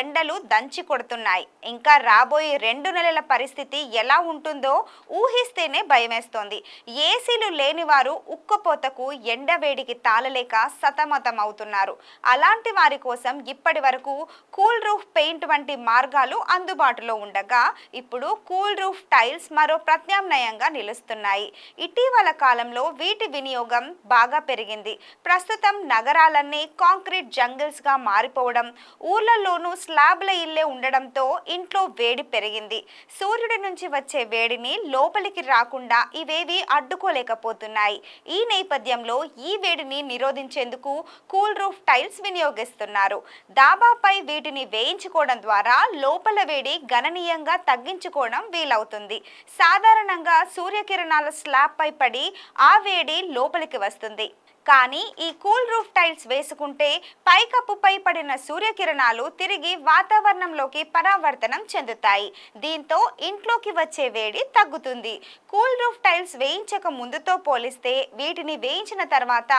ఎండలు దంచి కొడుతున్నాయి. ఇంకా రాబోయే రెండు నెలల పరిస్థితి ఎలా ఉంటుందో ఊహిస్తేనే భయమేస్తోంది. ఏసీలు లేని వారు ఉక్కపోతకు ఎండవేడికి తాళలేక సతమతం అవుతున్నారు. అలాంటి వారి కోసం ఇప్పటి వరకు కూల్ రూఫ్ పెయింట్ వంటి మార్గాలు అందుబాటులో ఉండగా ఇప్పుడు కూల్ రూఫ్ టైల్స్ మరో ప్రత్యామ్నాయంగా నిలుస్తున్నాయి. ఇటీవల కాలంలో వీటి వినియోగం బాగా పెరిగింది. ప్రస్తుతం నగరాలన్నీ కాంక్రీట్ జంగిల్స్గా మారిపోవడం ఊర్లలోనూ స్లాబ్ల ఇల్లే ఉండడంతో ఇంట్లో వేడి పెరిగింది. సూర్యుడి నుంచి వచ్చే వేడిని లోపలికి రాకుండా ఇవేవి అడ్డుకోలేకపోతున్నాయి. ఈ నేపథ్యంలో ఈ వేడిని నిరోధించేందుకు కూల్ రూఫ్ టైల్స్ వినియోగిస్తున్నారు. దాబాపై వీటిని వేయించుకోవడం ద్వారా లోపల వేడి గణనీయంగా తగ్గించుకోవడం వీలవుతుంది. సాధారణంగా సూర్యకిరణాల స్లాబ్ పై పడి ఆ వేడి లోపలికి వస్తుంది. కానీ ఈ కూల్ రూఫ్ టైల్స్ వేసుకుంటే పైకప్పుపై పడిన సూర్యకిరణాలు తిరిగి వాతావరణంలోకి పరావర్తనం చెందుతాయి. దీంతో ఇంట్లోకి వచ్చే వేడి తగ్గుతుంది. కూల్ రూఫ్ టైల్స్ వేయించక ముందుతో పోలిస్తే వీటిని వేయించిన తర్వాత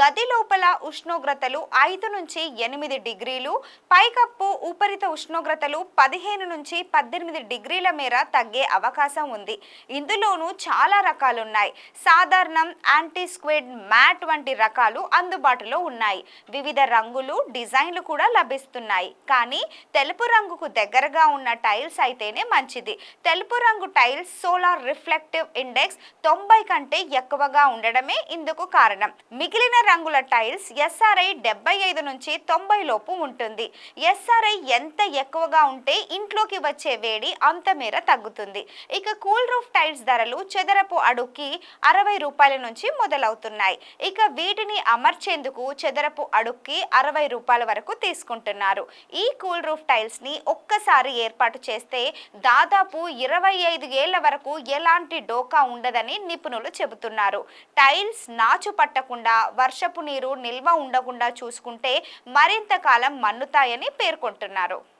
గది లోపల ఉష్ణోగ్రతలు ఐదు నుంచి ఎనిమిది డిగ్రీలు పైకప్పు ఉపరిత ఉష్ణోగ్రతలు పదిహేను నుంచి పద్దెనిమిది డిగ్రీల మేర తగ్గే అవకాశం ఉంది. ఇందులోనూ చాలా రకాలున్నాయి. సాధారణం యాంటీ స్క్విడ్ మ్యాట్ వంటి రకాలు అందుబాటులో ఉన్నాయి. వివిధ రంగులు డిజైన్లు కూడా లభిస్తున్నాయి. కానీ తెలుపు రంగుకు దగ్గరగా ఉన్న టైల్స్ అయితేనే మంచిది. తెలుపు రంగు టైల్స్ సోలార్ రిఫ్లెక్టివ్ ఇండెక్స్ తొంభై కంటే ఎక్కువగా ఉండడమే ఇందుకు కారణం. మిగిలిన రంగుల టైల్స్ ఎస్ఆర్ఐ డెబ్బై ఐదు నుంచి తొంభై లోపు ఉంటుంది. ఎస్ఆర్ఐ ఎంత ఎక్కువగా ఉంటే ఇంట్లోకి వచ్చే వేడి అంత మేర తగ్గుతుంది. ఇక కూల్ రూఫ్ టైల్స్ ధరలు చదరపు అడుగుకి అరవై రూపాయల నుంచి మొదలవుతున్నాయి. ఇక వీటిని అమర్చేందుకు చదరపు అడుక్కి అరవై రూపాయల వరకు తీసుకుంటున్నారు. ఈ కూల్ రూఫ్ టైల్స్ని ఒక్కసారి ఏర్పాటు చేస్తే దాదాపు ఇరవై ఐదు ఏళ్ళ వరకు ఎలాంటి డోకా ఉండదని నిపుణులు చెబుతున్నారు. టైల్స్ నాచు పట్టకుండా వర్షపు నీరు నిల్వ ఉండకుండా చూసుకుంటే మరింత కాలం మన్నుతాయని పేర్కొంటున్నారు.